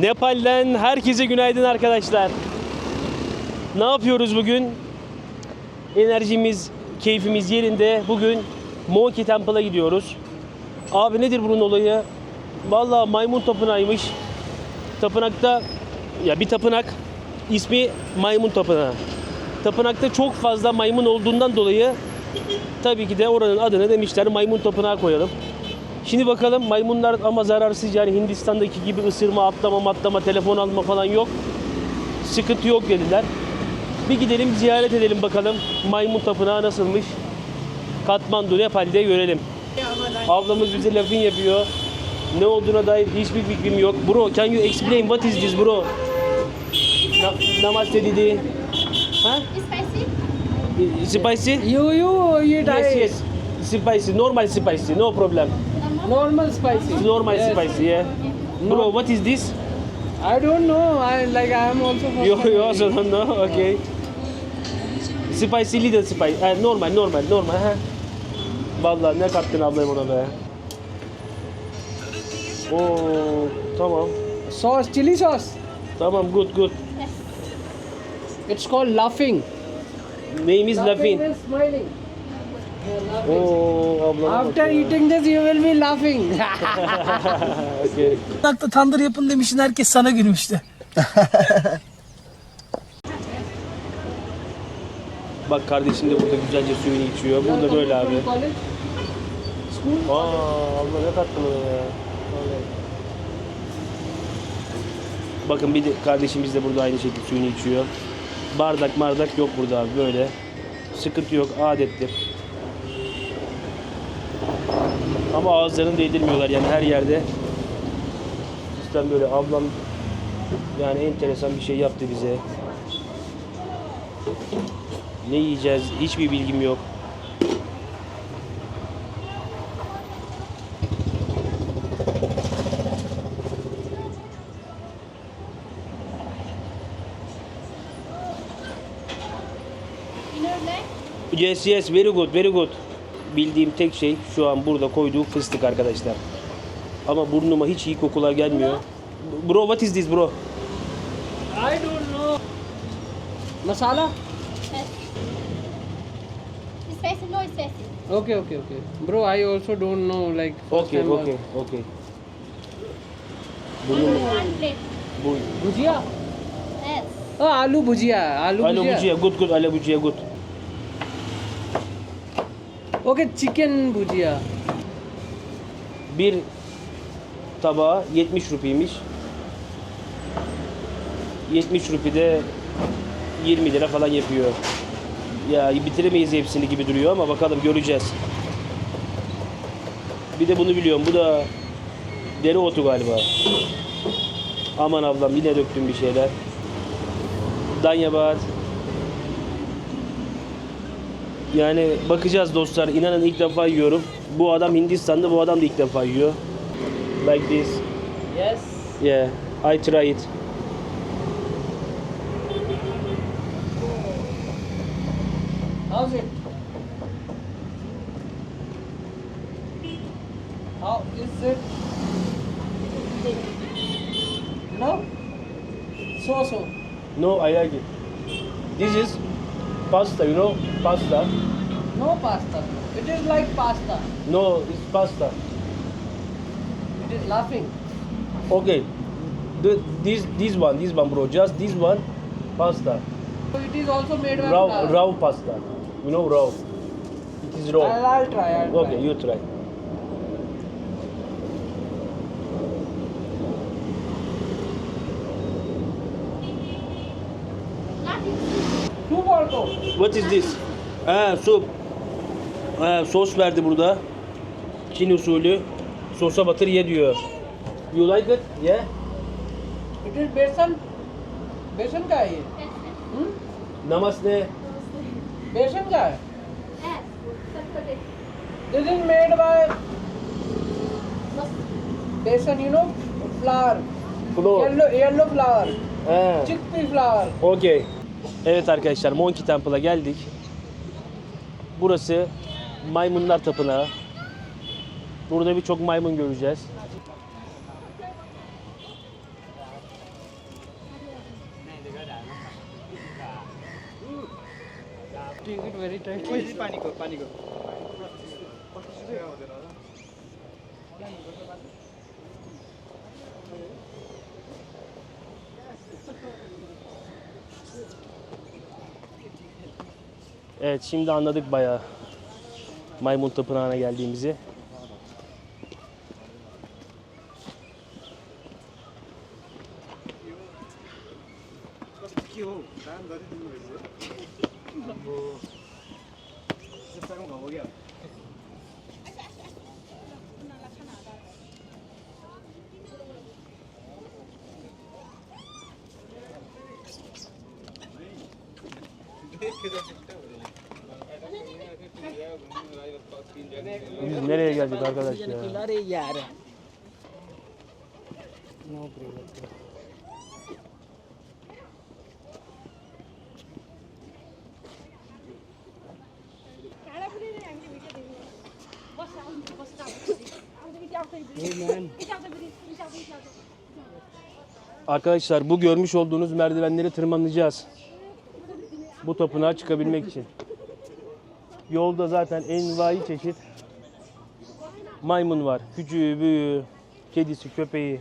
Nepal'den herkese günaydın arkadaşlar. Ne yapıyoruz bugün? Enerjimiz, keyfimiz yerinde. Bugün Monkey Temple'a gidiyoruz. Abi nedir bunun olayı? Vallahi maymun tapınağıymış. Tapınakta ya bir tapınak ismi maymun tapınağı. Tapınakta çok fazla maymun olduğundan dolayı tabii ki de oranın adını demişler maymun tapınağı koyalım. Şimdi bakalım maymunlar ama zararsız yani Hindistan'daki gibi ısırma, atlama, matlama, telefon alma falan yok. Sıkıntı yok dediler. Bir gidelim ziyaret edelim bakalım maymun tapınağı nasılmış. Katmandu, Nepal'de görelim. Ablamız bize lafın yapıyor. Ne olduğuna dair hiçbir fikrim yok. Bro, can you explain what is this bro? Na- namaste Didi. Ha? Spicy? Spicy? You you eat Yes, yes. Spicy, normal spicy, no problem. Normal spicy. Normal Yes. spicy, yeah. Bro, No. what is this? I don't know. I like I am also. You, you also don't know? Okay. Spicy, little spicy. Ha, normal, normal, normal. Ha. Vallahi ne kattın ablayım ona be. Oo, tamam. Sauce, chili sauce. Tamam, good, good. It's called laughing. Name is Lafin. means smiling. Oo, bak After eating this, you will be laughing. okay. Nakta tandır yapın demişsin herkes sana gülmüştü. Bak kardeşim de burada güzelce suyunu içiyor. Burada böyle abi. Aa, abla ne ona ya. Bakın bir de kardeşimiz de burada aynı şekilde suyunu içiyor. Bardak bardak yok burada abi böyle. Sıkıntı yok adettir. Ama ağızlarını değdirmiyorlar yani her yerde. Sistem böyle ablam yani enteresan bir şey yaptı bize. Ne yiyeceğiz hiçbir bilgim yok. Yes yes very good very good. Bildiğim tek şey şu an burada koyduğu fıstık arkadaşlar. Ama burnuma hiç iyi kokular gelmiyor. Bro what is this bro? I don't know. Masala? Yes. Spicy, no spicy. Okay, okay, okay. Bro, I also don't know. Like. first Okay time okay okay. Only Burnum one plate. bu. Bhujia? Yes. Oh, aloo bhujia. Aloo Alo bhujia. bujiya good good alo bujiya good. Okay, chicken bhujia. Bir tabağı 70 rupiymiş. 70 rupi de 20 lira falan yapıyor. Ya bitiremeyiz hepsini gibi duruyor ama bakalım göreceğiz. Bir de bunu biliyorum. Bu da dereotu galiba. Aman ablam yine döktüm bir şeyler. Danyabat. Yani bakacağız dostlar. İnanın ilk defa yiyorum. Bu adam Hindistan'da, bu adam da ilk defa yiyor. Like this. Yes. Yeah, I try it. How's it? How is it? No? So so. No, I like it. This is pasta, you know, pasta. No pasta. It is like pasta. No, it's pasta. It is laughing. Okay, the, this this one, this one, bro. Just this one, pasta. So it is also made by Raw, flour. raw pasta. You know, raw. It is raw. I'll, I'll try. I'll Okay, try. you try. What is this? Ha, soup. Ha, sos verdi burada. Çin usulü. Sosa batır ye diyor. You like it? Yeah? It is besan. बेसन का है ये Yes. हम्म? Namaste. बेसन का है Yes. Saturday. This is made by besan, you know, flour. Flour. Yellow, yellow flour. Ha. Chickpea flour. Okey. Evet arkadaşlar Monkey Temple'a geldik. Burası Maymunlar Tapınağı. Burada birçok maymun göreceğiz. Evet şimdi anladık bayağı maymun tapınağına geldiğimizi. Biz nereye geldik arkadaş ya? Arkadaşlar bu görmüş olduğunuz merdivenleri tırmanacağız. Bu tapınağa çıkabilmek için. Yolda zaten envai çeşit maymun var. Küçüğü, büyüğü, kedisi, köpeği.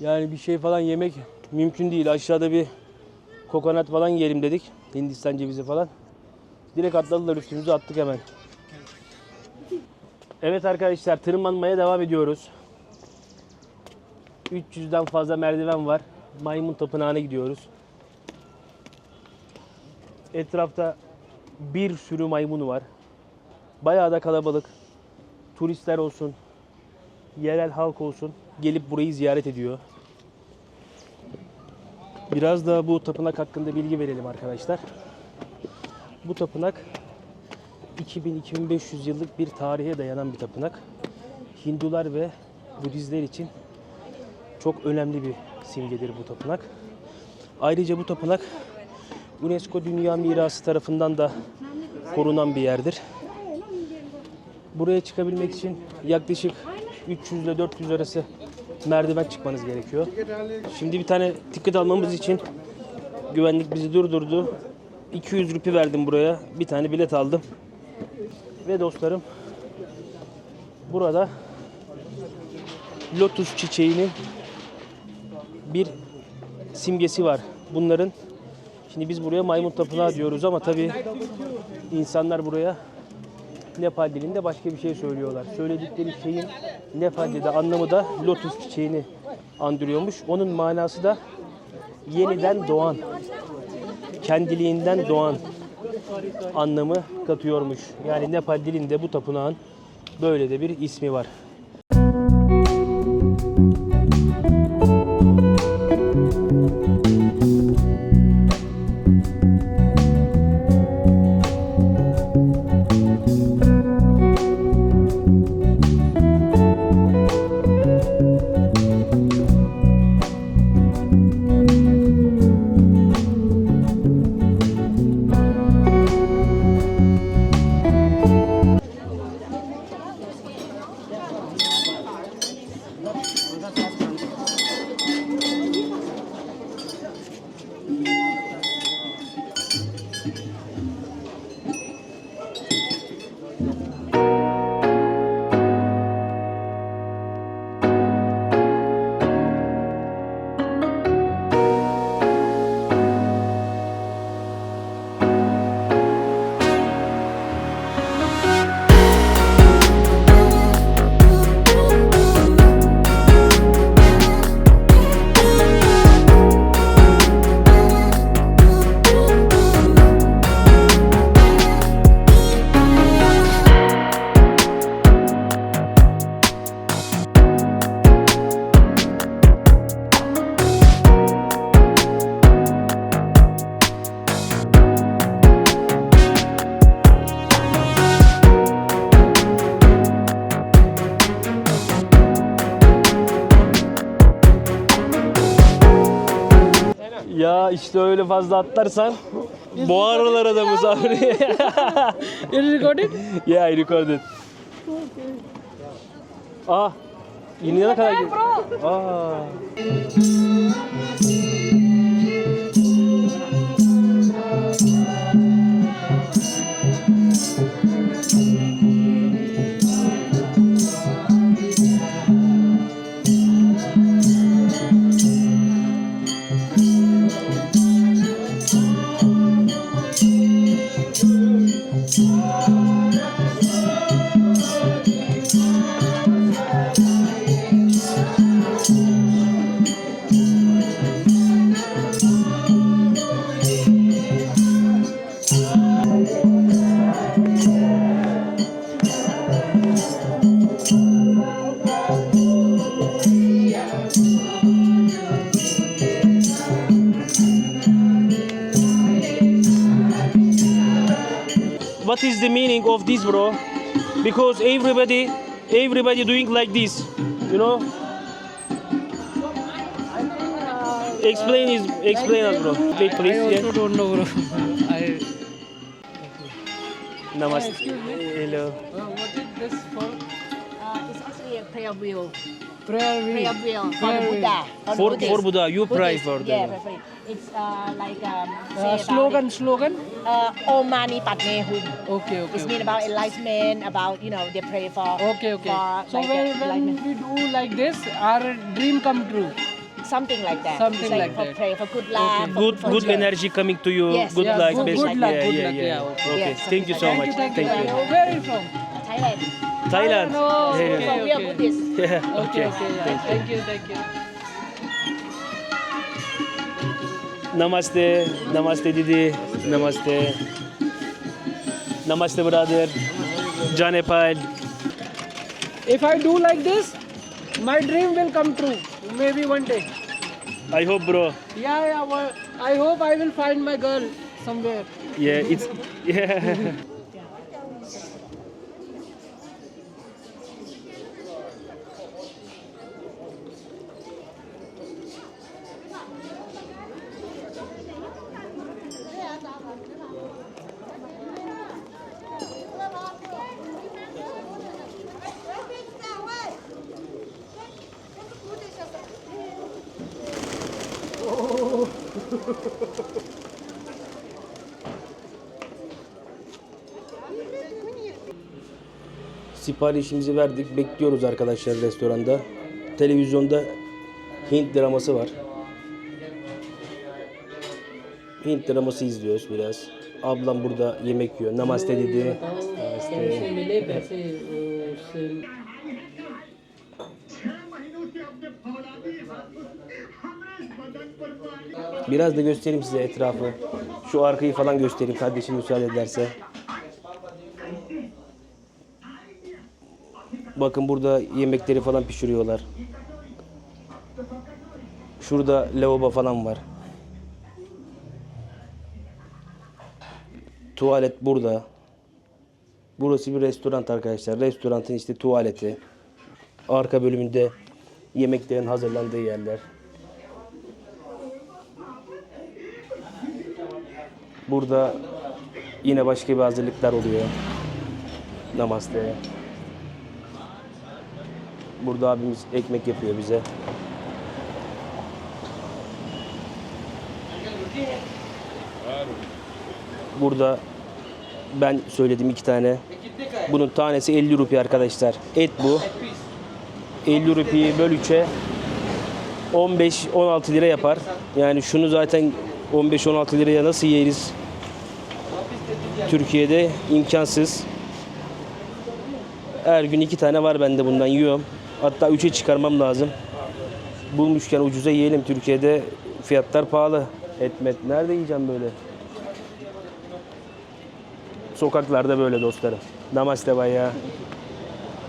Yani bir şey falan yemek mümkün değil. Aşağıda bir kokonat falan yiyelim dedik. Hindistan cevizi falan. Direkt atladılar üstümüze attık hemen. Evet arkadaşlar tırmanmaya devam ediyoruz. 300'den fazla merdiven var. Maymun Tapınağı'na gidiyoruz. Etrafta bir sürü maymun var. Bayağı da kalabalık. Turistler olsun, yerel halk olsun gelip burayı ziyaret ediyor. Biraz da bu tapınak hakkında bilgi verelim arkadaşlar. Bu tapınak 2000-2500 yıllık bir tarihe dayanan bir tapınak. Hindular ve Budistler için çok önemli bir simgedir bu tapınak. Ayrıca bu tapınak UNESCO Dünya Mirası tarafından da korunan bir yerdir. Buraya çıkabilmek için yaklaşık 300 ile 400 arası merdiven çıkmanız gerekiyor. Şimdi bir tane ticket almamız için güvenlik bizi durdurdu. 200 rupi verdim buraya. Bir tane bilet aldım. Ve dostlarım burada lotus çiçeğinin bir simgesi var. Bunların şimdi biz buraya maymun tapınağı diyoruz ama tabii insanlar buraya Nepal dilinde başka bir şey söylüyorlar. Söyledikleri şeyin Nepal'de de anlamı da lotus çiçeğini andırıyormuş. Onun manası da yeniden doğan, kendiliğinden doğan anlamı katıyormuş. Yani Nepal dilinde bu tapınağın böyle de bir ismi var. Ya işte öyle fazla atlarsan boğarlar adamı Sabri. It is recorded? yeah, I recorded. Ah, yine ne kadar? Aa. What is the meaning of this, bro? Because everybody, everybody doing like this, you know. Explain is explain us, bro. Wait, please. I Yeah. also don't know, bro. I. Namaste. Excuse me. Hello. Uh, what is this for? Uh, it's actually a prayer wheel. Prayer wheel. Prayer wheel for Prayer. Buddha. For the for Buddha, you pray for Yeah, them. pray for it. It's uh, like um, Uh, slogan, it. slogan. Uh, Om Mani Padme Hum. Okay, okay. It's mean about enlightenment, about you know they pray for. Okay, okay. For, So like, when, uh, when we do like this, our dream come true. something like that. Something like, like for that. Pray for good luck. for Good good fortune. energy coming to you. Yes. Good Yeah, luck. good- best- good luck, Yeah, good yeah, luck, yeah. yeah, okay. Okay. Yes, Thank you so something much. Thank you, Thank thank you. you. Where are you from? Thailand. Thailand. No. Okay, so we are okay. Buddhist. Yeah. Okay, Okay. okay. Thank you, thank you. Namaste. Namaste Didi. Namaste. Namaste brother. Janepal. If I do like this, my dream will come true. Maybe one day. I hope bro. Yeah, yeah. Well, I hope I will find my girl somewhere. Yeah, it's yeah. Siparişimizi verdik. Bekliyoruz arkadaşlar restoranda. Televizyonda Hint draması var. Hint draması izliyoruz biraz. Ablam burada yemek yiyor. Namaste dedi. Namaste. Biraz da göstereyim size etrafı. Şu arkayı falan göstereyim kardeşim müsaade ederse. Bakın burada yemekleri falan pişiriyorlar. Şurada lavabo falan var. Tuvalet burada. Burası bir restoran arkadaşlar. Restoranın işte tuvaleti. Arka bölümünde yemeklerin hazırlandığı yerler. Burada yine başka bir hazırlıklar oluyor. Namaste. Burada abimiz ekmek yapıyor bize. Burada ben söyledim iki tane. Bunun tanesi 50 rupi arkadaşlar. Et bu. 50 rupiyi böl 3'e 15-16 lira yapar. Yani şunu zaten 15-16 liraya nasıl yeriz? Türkiye'de imkansız. Her gün iki tane var bende bundan yiyorum. Hatta üçe çıkarmam lazım. Bulmuşken ucuza yiyelim. Türkiye'de fiyatlar pahalı. Etmet. Nerede yiyeceğim böyle? Sokaklarda böyle dostlarım. Namaste bayağı.